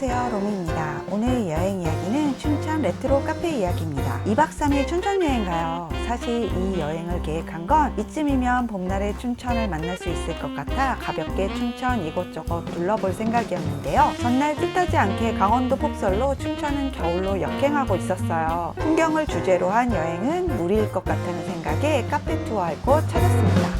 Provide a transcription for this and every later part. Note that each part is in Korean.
안녕하세요. 로미입니다. 오늘 여행 이야기는 춘천 레트로 카페 이야기입니다. 2박 3일 춘천 여행 가요. 사실 이 여행을 계획한 건 이쯤이면 봄날에 춘천을 만날 수 있을 것 같아 가볍게 춘천 이곳저곳 둘러볼 생각이었는데요. 전날 뜻하지 않게 강원도 폭설로 춘천은 겨울로 역행하고 있었어요. 풍경을 주제로 한 여행은 무리일 것 같다는 생각에 카페 투어할 곳 찾았습니다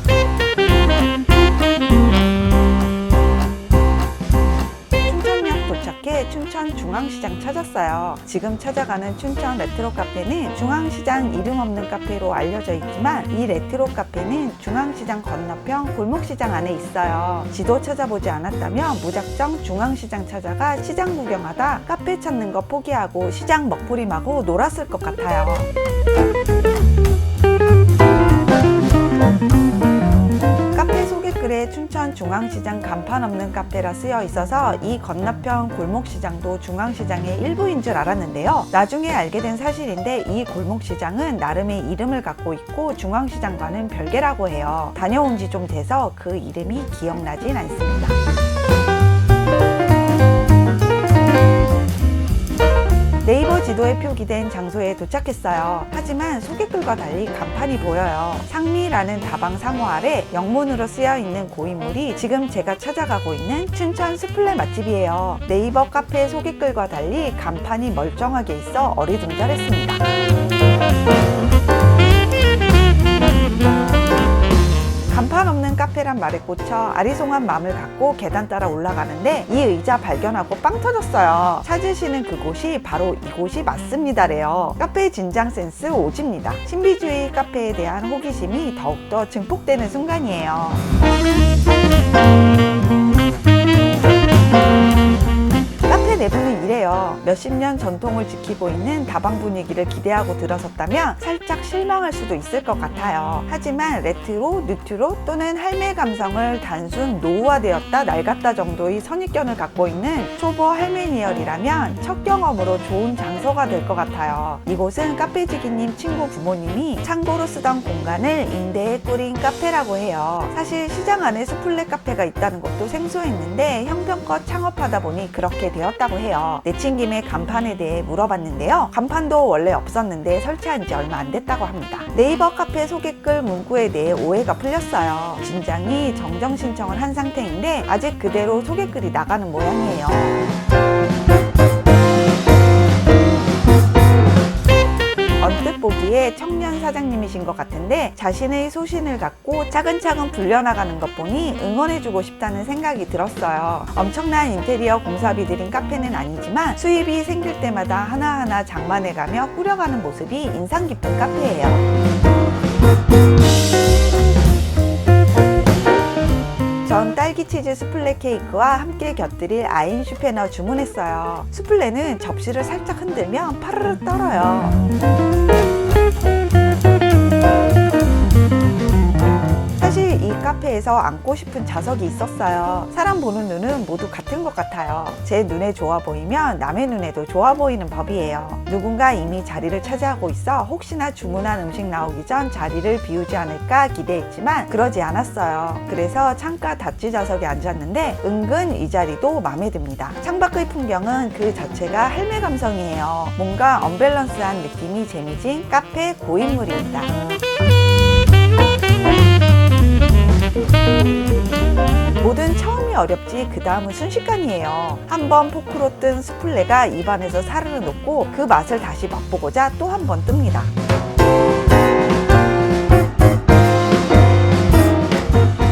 도착해 춘천 중앙시장 찾았어요. 지금 찾아가는 춘천 레트로 카페는 중앙시장 이름 없는 카페로 알려져 있지만 이 레트로 카페는 중앙시장 건너편 골목시장 안에 있어요. 지도 찾아보지 않았다면 무작정 중앙시장 찾아가 시장 구경하다 카페 찾는 거 포기하고 시장 먹부림하고 놀았을 것 같아요. 소개글에 춘천 중앙시장 간판 없는 카페라 쓰여 있어서 이 건너편 골목시장도 중앙시장의 일부인 줄 알았는데요. 나중에 알게 된 사실인데 이 골목시장은 나름의 이름을 갖고 있고 중앙시장과는 별개라고 해요. 다녀온 지 좀 돼서 그 이름이 기억나진 않습니다. 네이버 지도에 표기된 장소에 도착했어요. 하지만 소개글과 달리 간판이 보여요. 상미라는 다방 상호 아래 영문으로 쓰여 있는 고인물이 지금 제가 찾아가고 있는 춘천 스플레 맛집이에요. 네이버 카페 소개글과 달리 간판이 멀쩡하게 있어 어리둥절했습니다. 간판 없는 카페란 말에 꽂혀 아리송한 마음을 갖고 계단 따라 올라가는데 이 의자 발견하고 빵 터졌어요. 찾으시는 그곳이 바로 이곳이 맞습니다래요. 카페 진장 센스 오집니다. 신비주의 카페에 대한 호기심이 더욱더 증폭되는 순간이에요. 카페 내부는 이래요. 몇십 년 전통을 지키고 있는 다방 분위기를 기대하고 들어섰다면 살짝 실망할 수도 있을 것 같아요. 하지만 레트로, 뉴트로 또는 할매 감성을 단순 노후화되었다 낡았다 정도의 선입견을 갖고 있는 초보 할매니얼이라면 첫 경험으로 좋은 장소가 될 것 같아요. 이곳은 카페지기님 친구 부모님이 창고로 쓰던 공간을 임대해 꾸린 카페라고 해요. 사실 시장 안에 수플레 카페가 있다는 것도 생소했는데 형편껏 창업하다 보니 그렇게 되었다고 해요. 내친 김에 간판에 대해 물어봤는데요. 간판도 원래 없었는데 설치한 지 얼마 안 됐다고 합니다. 네이버 카페 소개글 문구에 대해 오해가 풀렸어요. 진장이 정정 신청을 한 상태인데 아직 그대로 소개글이 나가는 모양이에요. 보기에 청년 사장님이신 것 같은데 자신의 소신을 갖고 차근차근 불려나가는 것 보니 응원해주고 싶다는 생각이 들었어요. 엄청난 인테리어 공사비 들인 카페는 아니지만 수입이 생길 때마다 하나하나 장만해가며 꾸려가는 모습이 인상 깊은 카페예요. 전 딸기 치즈 수플레 케이크와 함께 곁들일 아인 슈페너 주문했어요. 수플레는 접시를 살짝 흔들면 파르르 떨어요. Thank you. 이 카페에서 앉고 싶은 좌석이 있었어요. 사람 보는 눈은 모두 같은 것 같아요. 제 눈에 좋아 보이면 남의 눈에도 좋아 보이는 법이에요. 누군가 이미 자리를 차지하고 있어 혹시나 주문한 음식 나오기 전 자리를 비우지 않을까 기대했지만 그러지 않았어요. 그래서 창가 닷지 좌석에 앉았는데 은근 이 자리도 마음에 듭니다. 창밖의 풍경은 그 자체가 할매 감성이에요. 뭔가 언밸런스한 느낌이 재미진 카페 고인물입니다. 어렵지 그 다음은 순식간이에요. 한번 포크로 뜬 수플레가 입안에서 사르르 녹고 그 맛을 다시 맛보고자 또 한 번 뜹니다.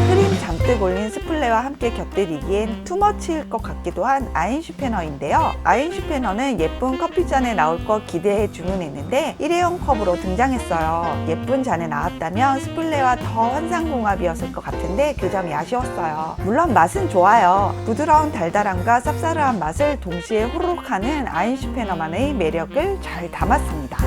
크림 잔뜩 올린 스플레와 함께 곁들이기엔 투머치일 것 같기도 한 아인슈페너인데요. 아인슈페너는 예쁜 커피잔에 나올 거 기대해 주문했는데 일회용 컵으로 등장했어요. 예쁜 잔에 나왔다면 스플레와 더 환상궁합이었을 것 같은데 그 점이 아쉬웠어요. 물론 맛은 좋아요. 부드러운 달달함과 쌉싸름한 맛을 동시에 호로록 하는 아인슈페너만의 매력을 잘 담았습니다.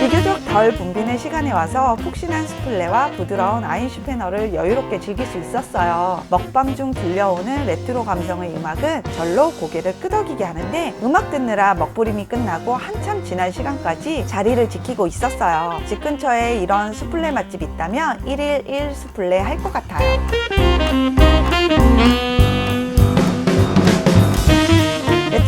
비교적 덜 붐비 는 시간에 와서 푹신한 수플레와 부드러운 아인슈페너를 여유롭게 즐길 수 있었어요. 먹방 중 들려오는 레트로 감성의 음악은 절로 고개를 끄덕이게 하는데 음악 듣느라 먹부림이 끝나고 한참 지난 시간까지 자리를 지키고 있었어요. 집 근처에 이런 수플레 맛집 있다면 1일 1 수플레 할 것 같아요.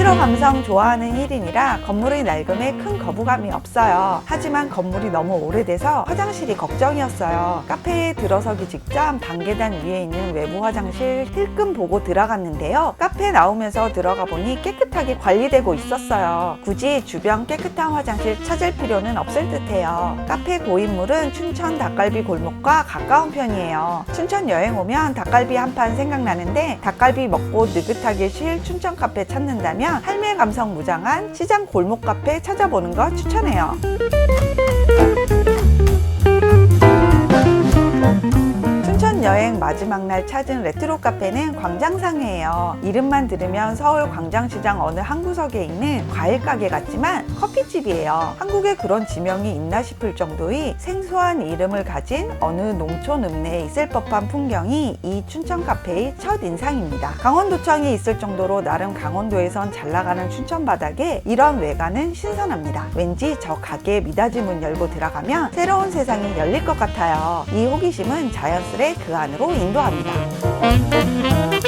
엄청 좋아하는 1인이라 건물의 낡음에 큰 거부감이 없어요. 하지만 건물이 너무 오래돼서 화장실이 걱정이었어요. 카페에 들어서기 직전 방계단 위에 있는 외부 화장실 힐끔 보고 들어갔는데요. 카페 나오면서 들어가 보니 깨끗하게 관리되고 있었어요. 굳이 주변 깨끗한 화장실 찾을 필요는 없을 듯해요. 카페 고인물은 춘천 닭갈비 골목과 가까운 편이에요. 춘천 여행 오면 닭갈비 한 판 생각나는데 닭갈비 먹고 느긋하게 쉴 춘천 카페 찾는다면 할매 감성 무장한 시장 골목 카페 찾아보는 거 추천해요. 마지막 날 찾은 레트로 카페는 광장상회예요. 이름만 들으면 서울 광장시장 어느 한 구석에 있는 과일 가게 같지만 커피집이에요. 한국에 그런 지명이 있나 싶을 정도의 생소한 이름을 가진 어느 농촌 읍내에 있을 법한 풍경이 이 춘천 카페의 첫 인상입니다. 강원도청이 있을 정도로 나름 강원도에선 잘 나가는 춘천 바닥에 이런 외관은 신선합니다. 왠지 저 가게의 미닫이 문 열고 들어가면 새로운 세상이 열릴 것 같아요. 이 호기심은 자연스레 그 안으로 인도합니다.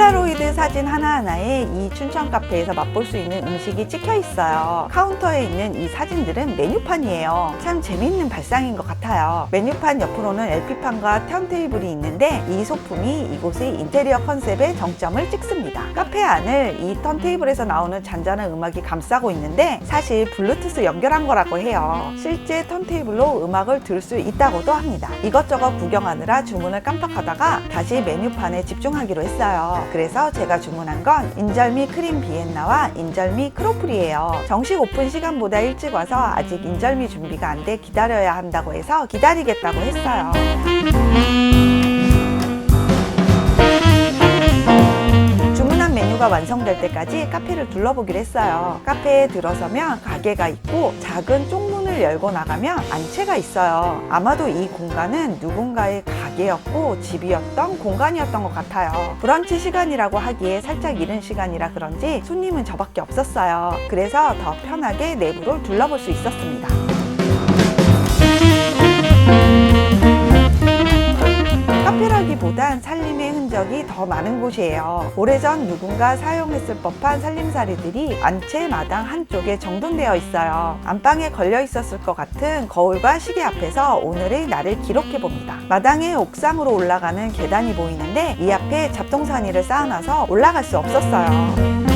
폴라로이드 사진 하나하나에 이 춘천 카페에서 맛볼 수 있는 음식이 찍혀 있어요. 카운터에 있는 이 사진들은 메뉴판이에요. 참 재미있는 발상인 것 같아요. 메뉴판 옆으로는 LP판과 턴테이블이 있는데 이 소품이 이곳의 인테리어 컨셉에 정점을 찍습니다. 카페 안을 이 턴테이블에서 나오는 잔잔한 음악이 감싸고 있는데 사실 블루투스 연결한 거라고 해요. 실제 턴테이블로 음악을 들을 수 있다고도 합니다. 이것저것 구경하느라 주문을 깜빡하다가 다시 메뉴판에 집중하기로 했어요. 그래서 제가 주문한 건 인절미 크림 비엔나와 인절미 크로플이에요. 정식 오픈 시간보다 일찍 와서 아직 인절미 준비가 안 돼 기다려야 한다고 해서 기다리겠다고 했어요. 메뉴가 완성될 때까지 카페를 둘러보기로 했어요. 카페에 들어서면 가게가 있고 작은 쪽문을 열고 나가면 안채가 있어요. 아마도 이 공간은 누군가의 가게였고 집이었던 공간이었던 것 같아요. 브런치 시간이라고 하기에 살짝 이른 시간이라 그런지 손님은 저밖에 없었어요. 그래서 더 편하게 내부를 둘러볼 수 있었습니다. 더 많은 곳이에요. 오래전 누군가 사용했을 법한 살림살이들이 안채 마당 한쪽에 정돈되어 있어요. 안방에 걸려 있었을 것 같은 거울과 시계 앞에서 오늘의 날을 기록해 봅니다. 마당에 옥상으로 올라가는 계단이 보이는데 이 앞에 잡동사니를 쌓아놔서 올라갈 수 없었어요.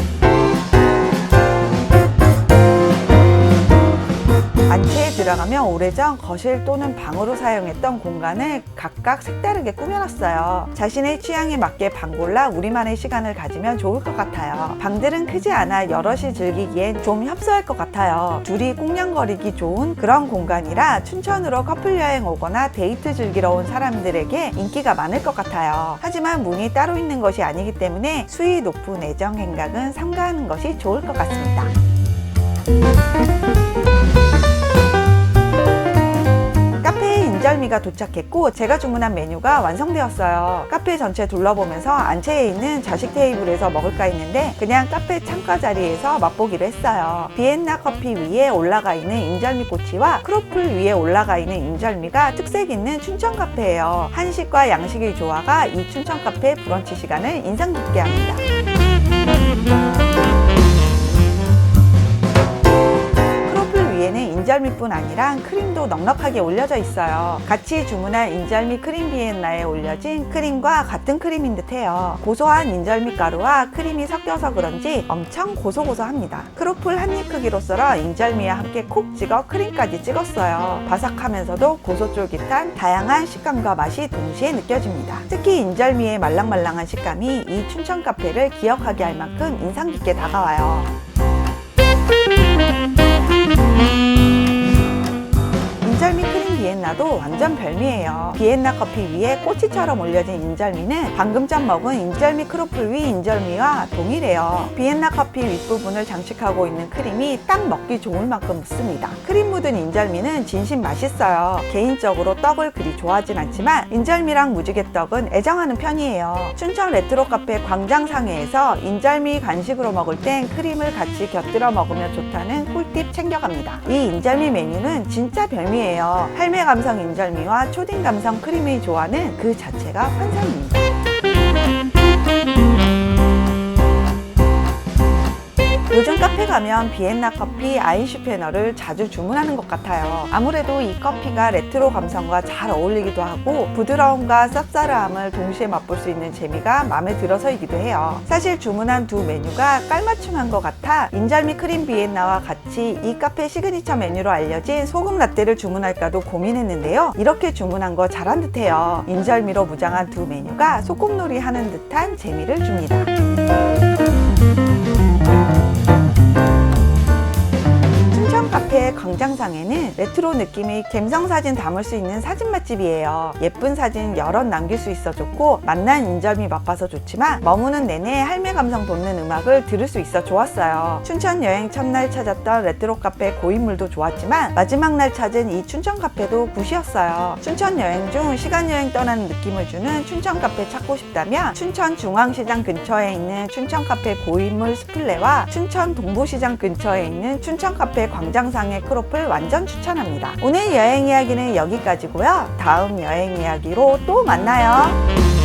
안채에 들어가면 오래전 거실 또는 방으로 사용했던 공간을 각각 색다르게 꾸며놨어요. 자신의 취향에 맞게 방 골라 우리만의 시간을 가지면 좋을 것 같아요. 방들은 크지 않아 여럿이 즐기기엔 좀 협소할 것 같아요. 둘이 꽁냥거리기 좋은 그런 공간이라 춘천으로 커플 여행 오거나 데이트 즐기러 온 사람들에게 인기가 많을 것 같아요. 하지만 문이 따로 있는 것이 아니기 때문에 수위 높은 애정 행각은 삼가하는 것이 좋을 것 같습니다. 인절미가 도착했고 제가 주문한 메뉴가 완성되었어요. 카페 전체 둘러보면서 안채에 있는 좌식 테이블에서 먹을까 했는데 그냥 카페 창가 자리에서 맛보기로 했어요. 비엔나 커피 위에 올라가 있는 인절미 꼬치와 크로플 위에 올라가 있는 인절미가 특색 있는 춘천 카페예요. 한식과 양식의 조화가 이 춘천 카페 브런치 시간을 인상 깊게 합니다. 인절미뿐 아니라 크림도 넉넉하게 올려져 있어요. 같이 주문한 인절미 크림 비엔나에 올려진 크림과 같은 크림인 듯해요. 고소한 인절미 가루와 크림이 섞여서 그런지 엄청 고소고소합니다. 크로플 한 입 크기로 썰어 인절미와 함께 콕 찍어 크림까지 찍었어요. 바삭하면서도 고소 쫄깃한 다양한 식감과 맛이 동시에 느껴집니다. 특히 인절미의 말랑말랑한 식감이 이 춘천 카페를 기억하게 할 만큼 인상 깊게 다가와요. 비엔나도 완전 별미예요. 비엔나 커피 위에 꼬치처럼 올려진 인절미는 방금 전 먹은 인절미 크로플 위 인절미와 동일해요. 비엔나 커피 윗부분을 장식하고 있는 크림이 딱 먹기 좋을 만큼 묻습니다. 크림 묻은 인절미는 진심 맛있어요. 개인적으로 떡을 그리 좋아하진 않지만 인절미랑 무지개떡은 애정하는 편이에요. 춘천 레트로 카페 광장상회에서 인절미 간식으로 먹을 땐 크림을 같이 곁들여 먹으면 좋다는 꿀팁 챙겨갑니다. 이 인절미 메뉴는 진짜 별미예요. 할매 감성 인절미와 초딩 감성 크림의 조화는 그 자체가 환상입니다. 요즘 카페 가면 비엔나 커피 아인슈페너를 자주 주문하는 것 같아요. 아무래도 이 커피가 레트로 감성과 잘 어울리기도 하고 부드러움과 쌉싸름함을 동시에 맛볼 수 있는 재미가 마음에 들어서이기도 해요. 사실 주문한 두 메뉴가 깔맞춤한 것 같아 인절미 크림 비엔나와 같이 이 카페 시그니처 메뉴로 알려진 소금 라떼를 주문할까도 고민했는데요. 이렇게 주문한 거 잘한 듯해요. 인절미로 무장한 두 메뉴가 소꿉놀이 하는 듯한 재미를 줍니다. 카페 광장상에는 레트로 느낌의 갬성 사진 담을 수 있는 사진 맛집이에요. 예쁜 사진 여럿 남길 수 있어 좋고 맛난 인절미 맛봐서 좋지만 머무는 내내 할매 감성 돋는 음악을 들을 수 있어 좋았어요. 춘천 여행 첫날 찾았던 레트로 카페 고인물도 좋았지만 마지막 날 찾은 이 춘천 카페도 굿이었어요. 춘천 여행 중 시간 여행 떠나는 느낌을 주는 춘천 카페 찾고 싶다면 춘천 중앙시장 근처에 있는 춘천 카페 고인물 스플레와 춘천 동부시장 근처에 있는 춘천 카페 광장 상의 크로플 완전 추천합니다. 오늘 여행 이야기는 여기까지고요. 다음 여행 이야기로 또 만나요.